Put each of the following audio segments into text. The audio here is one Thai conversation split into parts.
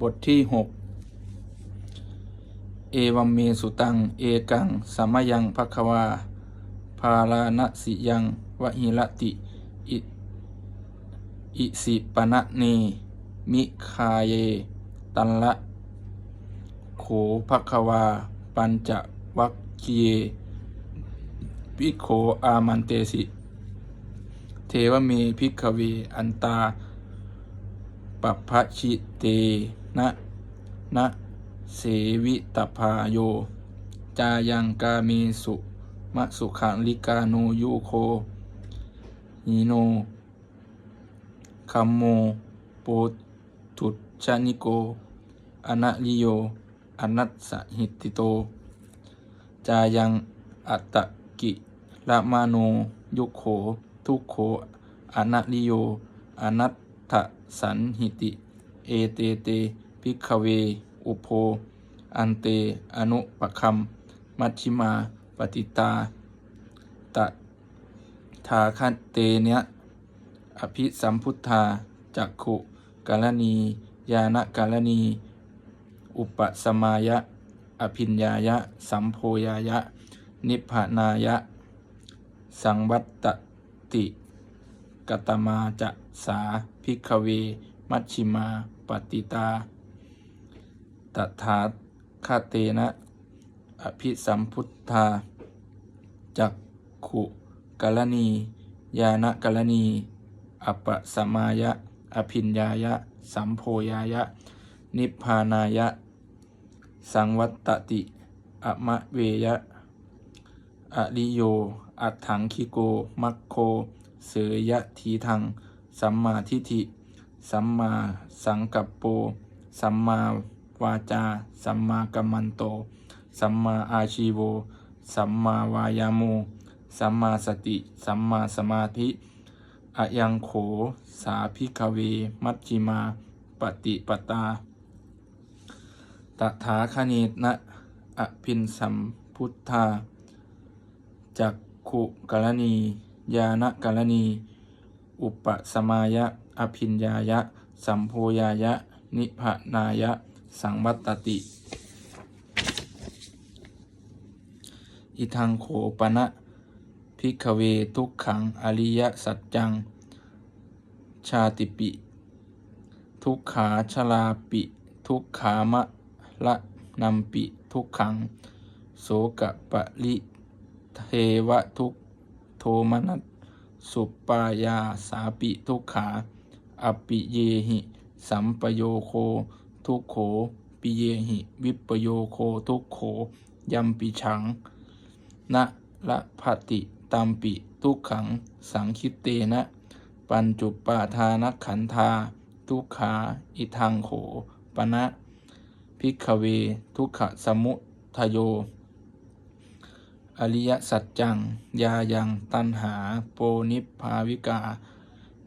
บทที่หกเอวัมเมสุตัง เอกังสมยังภควาภาลาณสิยังวะหิรติอิอิสิปณะเนมิคาเย ตันละโขภควา ปัญจวัคคียปิโขอามันเตสิ เทวเมพิกเว อันตา ปัพพชิเต นะนะเสวิตพาโย จายังกาเมสุมะสุขังลิกาโนยุโคหิโนคัมโมโปตุชานิโกอนะลิโยอนัสสหิติโต จายังอัตตกิละมาโนยุโขทุโขอนะลิโยอนัตถสันหิติ เอเตเต พิกขเว อุโพ อันเต อนุปคัม มัชชิมา ปฏิตา ตะทาคันเตเนะอภิสัมพุทธา จักขุกาลนียานกาลนีอุปสมายะ อภิญญายะ สัมโพยายะ นิพพานายะ สังวัตตติกตมาจะสาพิกขเว มัชชิมา ปฏิตา ตถาคาเตนะอภิสัมพุทธาจักขุกาลนียานกาลนีอัปสมายะ อภิญญายะ สัมโพยายะ นิพพานายะ สังวัตตติอมะเวยะอริโย อัตถังคิโก มัคโค เสยะทีทัง สัมมาทิฏฐิ สัมมาสังกัปโป สัมมาว วาจา สัมมากัมมันโต สัมมาอาชีโว สัมมาวายาโมสัมมาสติ สัมมาสมาธิอะยังโข สาพิกเว มัชชิมา ปฏิปตา ตถาคเนนะอภินสัมพุทธา จักขุกรณียานกรณี อุปสมายะ อภิญญายะ สัมโพยายะ นิพพานายะ สังวัตติ อิทังโขปนะพิกเวทุกขัง อริยสัจจัง ชาติปิ ทุกขาชลาปิ ทุกขามะละนัมปิทุกขัง โสกะปะลิเทวะทุกโทมนัสสุปปายาสาปิทุกขา อปิเยหิ สัมปโยโค ทุกโข ปิเยหิ วิปโยโคทุกโข ยัมปิฉังนะละภติตัมปิทุกขัง สังคิเตนะ ปัญจุปาทานขันธา ทุกขาอิทังโขปณะพิกขเว ทุกขสมุทโย อริยสัจจัง ยายังตันหา โปนิพาวิกา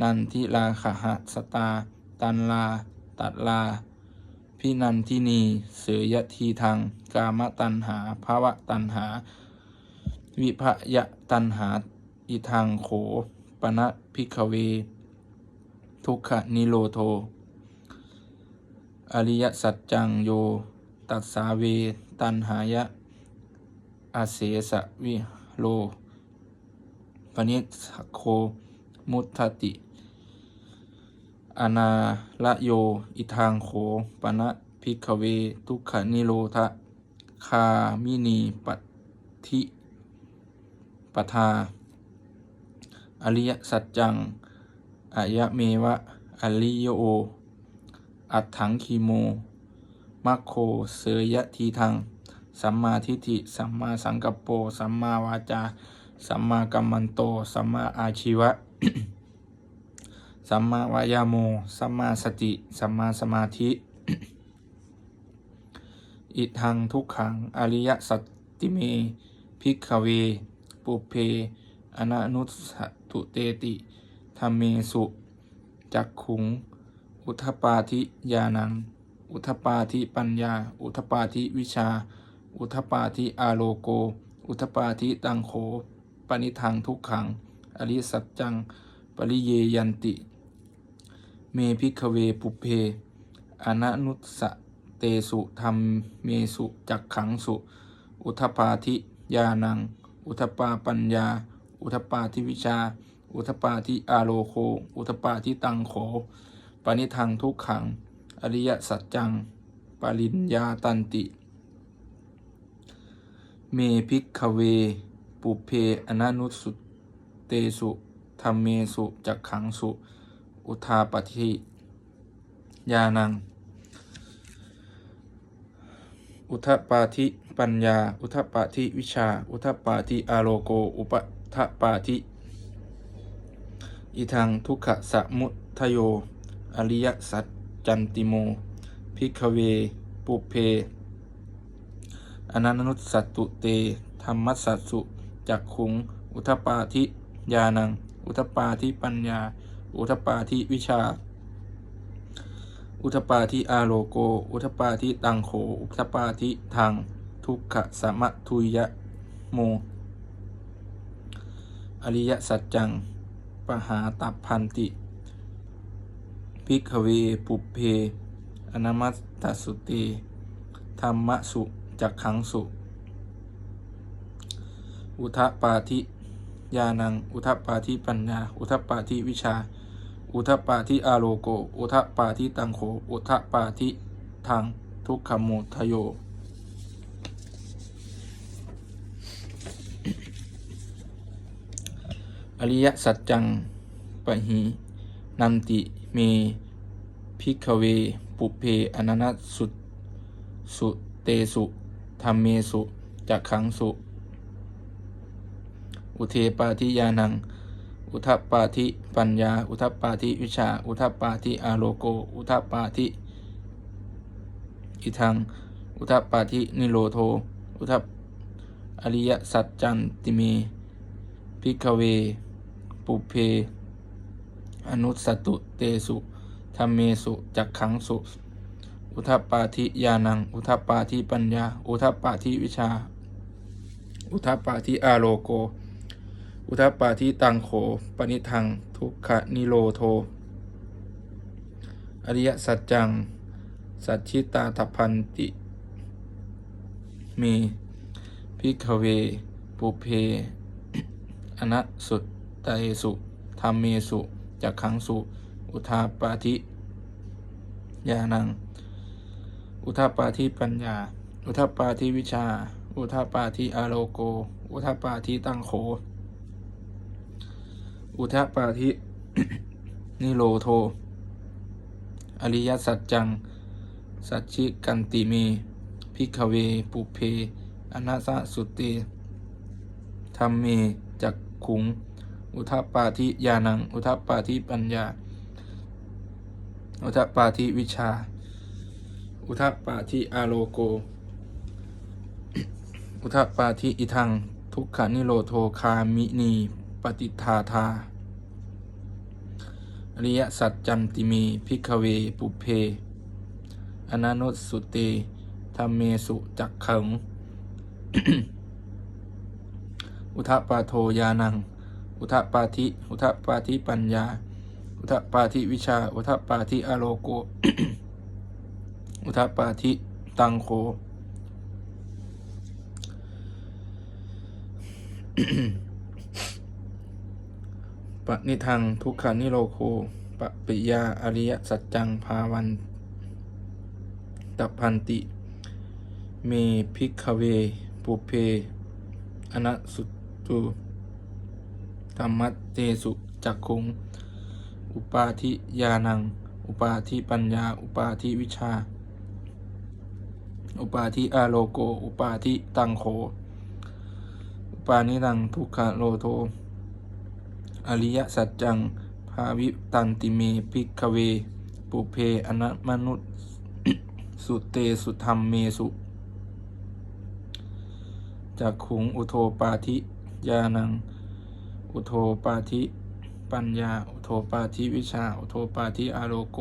นันทิลาขหสตา ตันลา ตัดลา พินันทินีเสยทีทางกามตันหาภาวะตันหา วิภยะตันหาอิทังโขปณะพิกเว ทุกขนิโรโท อริยสัจจังโย ตัสสาเว ตันหายะอาเสสะวิโลปนิสโคมุทติ อนาละโย อิทางโขปณะพิกขเว ทุกขนิโรธะคามินีปัตทิปทา อริยสัจจังอายะเมวะ อริโยโอ อัตถังคีโม มัคโค เสยะทีทังสัมมาทิฏฐิ สัมมาสังกัปโป สัมมาวาจา สัมมากัมมันโต สัมมาอาชีวะ สัมมาวายาโม สัมมาสติ สัมมาสมาธิ อิทังทุกขัง อริยสัจติเมพิกขเว ปุเพ อนานุสสตุเตติธรรมเมสุจักขุง อุทปาธิญาณัง อุทปาธิปัญญา อุทปาธิวิชา อุทปาธิอาโลโก อุทปาธิตังโขปณิทังทุกขัง อริสัจจัง ปริเยยันติ เมพิกเวปุเพอนันุสเตสุธรรมเมสุจักขังสุ อุทปาธิยานัง อุทปาปัญญา อุทปาธิวิชา อุทปาธิอาโลโค อุทปาธิตังโข ปณิทังทุกขัง อริยสัจจัง ปริญญาตันติ เมพิกขเว ปุเพอนันุสุเตสุธรรมเมสุจักขังสุ อุทาปฏิยานัง อุทปาธิปัญญา อุทปาธิวิชา อุทปาธิอาโลโก อุปทปาธิอิทังทุกขสมุทโย อริยสัจจันติโม พิกเว ปุเพ อนันนุสัตตุเต ธรรมสสัตสุจักขุง อุทปาธิญาณัง อุทปาธิปัญญา อุทปาธิวิชา อุทปาธิอาโลโก อุทปาธิตังโข อุทปาธิทางทุกขสมะทุยะโม อริยสัจจัง ปหาตัพพันติพิกเวปุเพ อนามัตตสุเตธรรมสุจักขังสุ อุทปาธิญาณัง อุทปาธิปัญญา อุทปาธิวิชา อุทปาธิอาโลโก อุทปาธิตังโข อุทปาธิทางทุกขโมทโย อริยสัจจังปะหินันติเมพิกเว ปุเพอนันตสุสุเตสุธรรมเมสุจักขังสุ อุเทปาทิยานัง อุทปปาทิปัญญา อุทปปาทิวิชา อุทปปาทิอาโลโก อุทปปาทิอิทัง อุทปปาทินิโรโท อุทปอริยสัจจันติเมพิกเว ปุเพ อนุสตุเตสุธรรมเมสุจักขังสุ อุทปปาทิยานัง อุทปปาทิปัญญา อุทปปาทิวิชา อุทปปาทิอาโลโก อุทปปาทิตังโขปณิทัง ทุกขนิโรโท อริยสัจจัง สัจชิตาทพันติ มีพิกขเว ปุเพ อนัสุตไตสุธรรมเมสุจักขังสุ อุทาปาทิยานัง อุทาปาทิปัญญา อุทาปาทิวิชา อุทาปาทิอาโลโก อุทาปาทิตังโข อุทาปาทินิโรโท อริยสัจจัง สัจชิกันติเมพิกเว ปุเพ อนัสสะสุเตธรรมเมจักขุง อุทปปาทิยานัง อุทปปาทิปัญญา อุทปปาทิวิชา อุทปปาทิอาโลโก อุทปปาทิอิทัง ทุกขานิโรโทคามินี ฏิทาธาอริยสัจจันติมีพิกเวปุเพ อนานุสสุเตธรรมเมสุจักขัง อุทปาโทยานัง อุทปาธิ อุทปาธิปัญญา อุทปาธิวิชา อุทปาธิอโลโก อุทปาธิตังโค ปณิทังทุกขานิโรโคปปิยาอริยสัจจังภาวันตพันติ เมพิกเว ปุเพ อนัสุตุธรรมเตสุจักขุง อุปาทิยานัง อุปาทิปัญญา อุปาทิวิชา อุปาทิอาโลโก อุปาทิตังโข อุปานิรังทุกขโลโท อริยสัจจัง ภาวิตันติเมพิกเว ปุเพอนัมนุสสุเตสุธรรมเมสุจากขุงอุโทปาธิยานัง อุโทปาธิปัญญา อุโทปาธิวิชา อุโทปาธิอาโลโก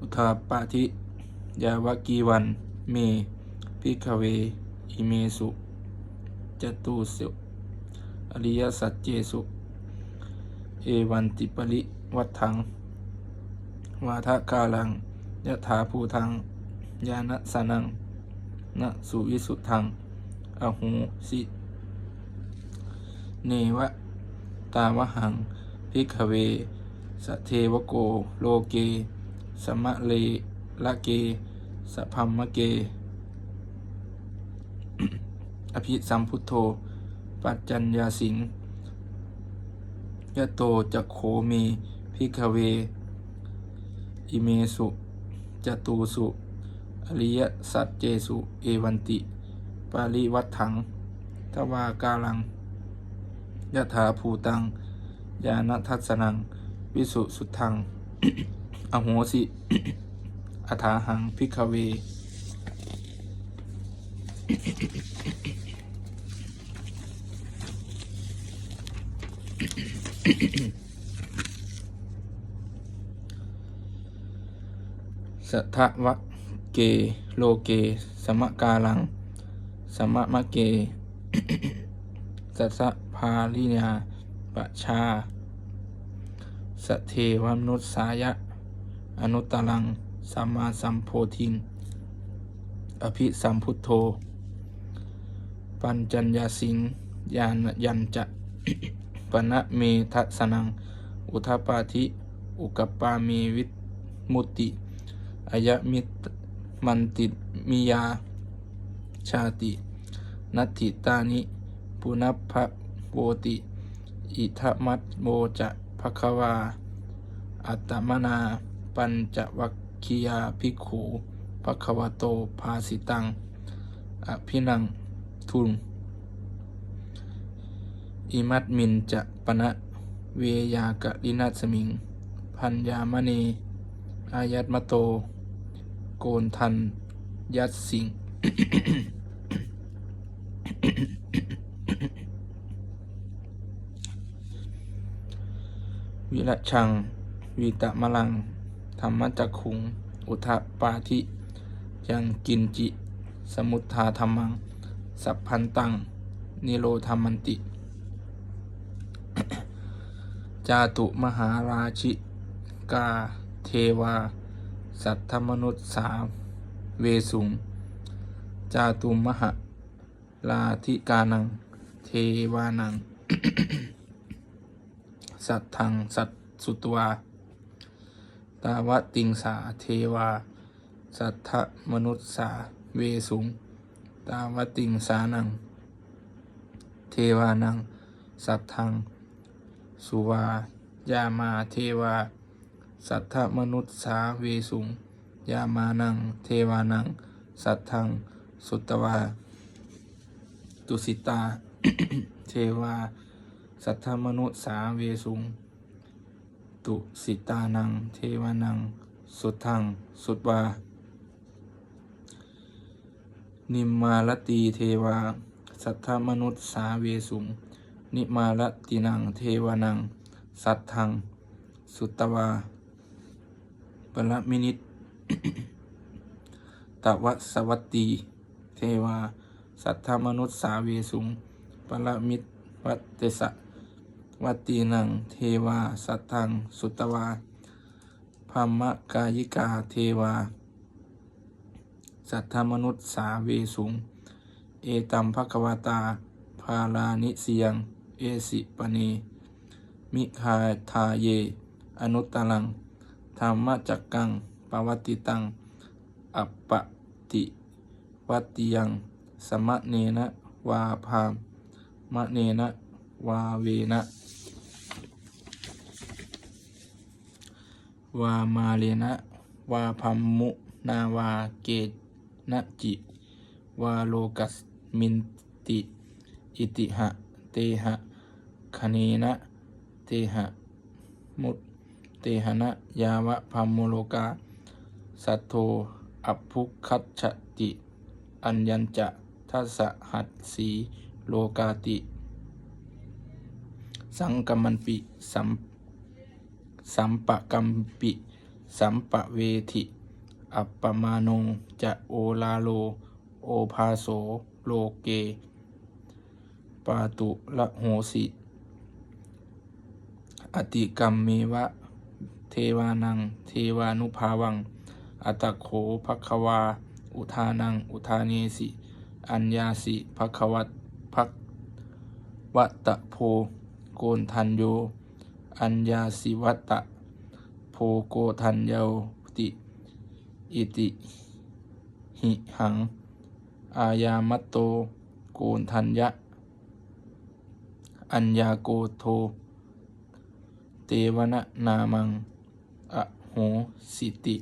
อุทาปาธิยาวกีวันเมพิกเว อิเมสุจตุสุ อริยสัจเจสุ เอวันติปริวัฏถัง วาทะกาลังยะถาภูทัง ยานะสนังนะสุวิสุทังอโหสิ เนวะ ตาวหัง พิกเว สเทวโก โลเก สมะเลละเก สพัมมะเก อภิสัมพุทโธ ปัจจัญญาสิงยะโตจักโขมีพิกเว อิเมสุจตูสุอริยสัจเจสุเอวันติ ปาริวัตถังทวากาลังยะถาภูตัง ยาณทัสนัง วิสุสุทัง อโหสิอัฐาหังพิกเว สัทธวะเก โลเก สมกาลัง สมะมะเก สัสสะพาลิยาปะชา สเทวมนุษสายะ อนุตตรัง สัมมาสัมโพธิง อภิสัมพุทโธ ปัญจัญญาสิง ยานยันจะ ปณะเมทัสนัง อุทปาธิ อุกปามีวิมุติอายะมิมันติมิยา ชาติ นัตถิตานิ ปุณพพะโวติ อิทมัตโมจะภควา อัตตมนา ปัญจวัคคียาภิกขุภควโตภาสิตัง อภินังทุน อิมัตมินจะปณะเวยากะลินัสมิง พัญญามณี อายัตมโต โกนทัน ยัดสิง วิระชัง วีตะมะลัง ธรรมจักขุง อุทะปาธิ ยังกินจิ สมุทธาธรรมัง สัพพันตัง นิโรธรรมันติ จาตุมหาราชิกาเทวา สัทธมนุษย์สาเวสุง จาตุมหะลาธิกานัง เทวานัง สัทธัง สัตสุตวา ตาวติงสาเทวา สัทธมนุษย์สาเวสุง ตาวติงสานัง เทวานัง สัทธัง สุวายามาเทวา สัทธมนุษย์สาเวสุง ยามานัง เทวานัง สัทธัง สุตวา ตุสิตา เทวา สัทธมนุษย์สาเวสุง ตุสิตานัง เทวานัง สุทัง สุตวา นิมมาลตีเทวา สัทธมนุษย์สาเวสุง นิมาลตินัง เทวานัง สัตทัง สุตวา ปรมินิตตวสวัตตี เทวา สัทธมนุษย์สาเวสุง ปรมิตวัตเตสะวัตตีนัง เทวา สัทธัง สุตวาพรมมกายิกา เทวา สัทธมนุษย์สาเวสุง เอตัมภควตาภาลานิเสียง เอสิปเนมิคาทาเย อนุตตรัง ธรรมจักกัง ปวัตติตัง อัปปติวัตติยัง สมะเนนะ วาพามมะเนนะ วาเวนะ วามาเลนะ วาพัมมุ นาวาเกนะจิ วาโลกัสมินติ อิติหะ เตหะ คเนนะเตหะมุตเตหะนะยาวะพัมโมโลกา สัทโธอัพพุคัจฉติ อัญญัญจะทัสหัตสีโลกาติ สังกัมมันปิสัมสัมปะกัมปิ สัมปะเวทิ อัปปมาโนจะโอลาโล โอภาโสโลเก ปาตุละโหสิ อติกรรมเมวะ เทวานัง เทวานุภาวัง อัตโขภควา อุทานัง อุทาเนสิ อัญญาสิภควัตภวัตะโพ โกนทันโย อัญญาสิวัตะ โพโกทันโยติ อิติ หิหัง อายามัตโต โกนทัญญะ อัญญาโกโท เตวนะนามัง อโหสิติ